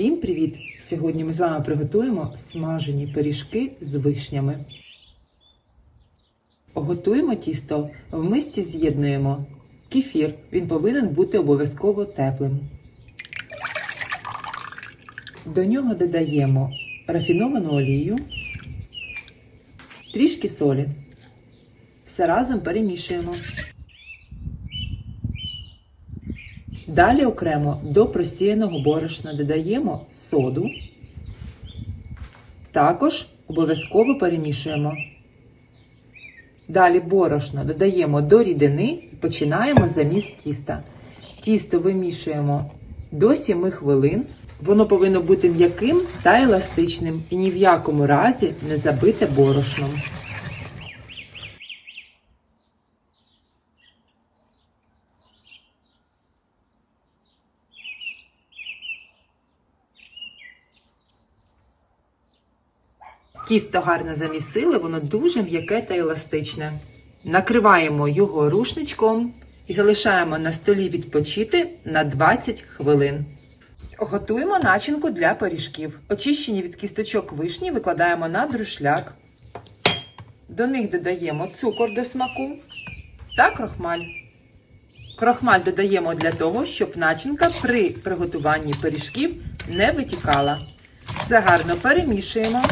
Всім привіт! Сьогодні ми з вами приготуємо смажені пиріжки з вишнями. Готуємо тісто, в мисці з'єднуємо кефір. Він повинен бути обов'язково теплим. До нього додаємо рафіновану олію, трішки солі. Все разом перемішуємо. Далі окремо до просіяного борошна додаємо соду. Також обов'язково перемішуємо. Далі борошно додаємо до рідини і починаємо заміс тіста. Тісто вимішуємо до 7 хвилин. Воно повинно бути м'яким та еластичним і ні в якому разі не забите борошном. Тісто гарно замісили, воно дуже м'яке та еластичне. Накриваємо його рушничком і залишаємо на столі відпочити на 20 хвилин. Готуємо начинку для пиріжків. Очищені від кісточок вишні викладаємо на друшляк. До них додаємо цукор до смаку та крохмаль. Крохмаль додаємо для того, щоб начинка при приготуванні пиріжків не витікала. Все гарно перемішуємо.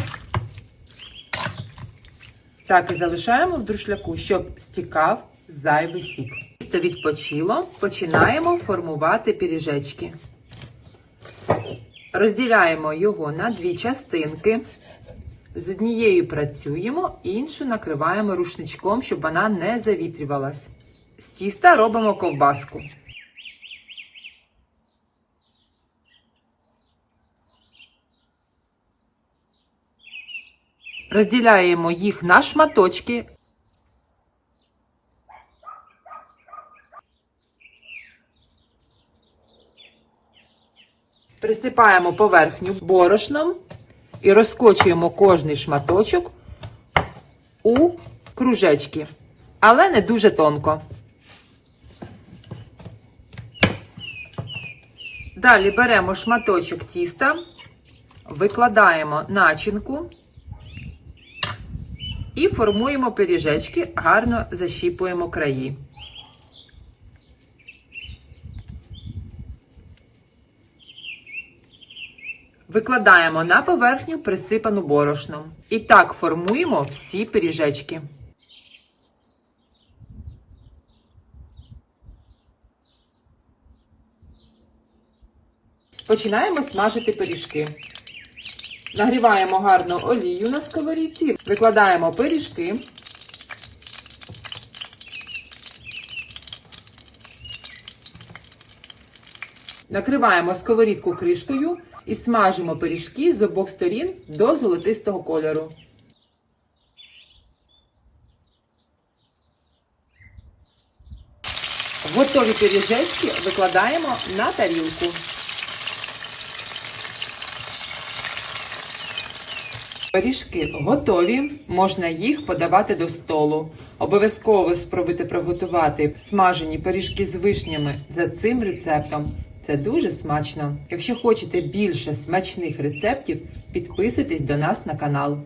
Так і залишаємо в друшляку, щоб стікав зайвий сік. Тісто відпочило, починаємо формувати пиріжечки. Розділяємо його на дві частинки. З однією працюємо, іншу накриваємо рушничком, щоб вона не завітрювалась. З тіста робимо ковбаску. Розділяємо їх на шматочки. Присипаємо поверхню борошном і розкочуємо кожний шматочок у кружечки, але не дуже тонко. Далі беремо шматочок тіста, викладаємо начинку і формуємо пиріжечки, гарно защіпуємо краї. Викладаємо на поверхню присипану борошном. І так формуємо всі пиріжечки. Починаємо смажити пиріжки. Нагріваємо гарно олію на сковорідці, викладаємо пиріжки. Накриваємо сковорідку кришкою і смажимо пиріжки з обох сторін до золотистого кольору. Готові пиріжечки викладаємо на тарілку. Пиріжки готові, можна їх подавати до столу. Обов'язково спробуйте приготувати смажені пиріжки з вишнями за цим рецептом. Це дуже смачно. Якщо хочете більше смачних рецептів, підписуйтесь до нас на канал.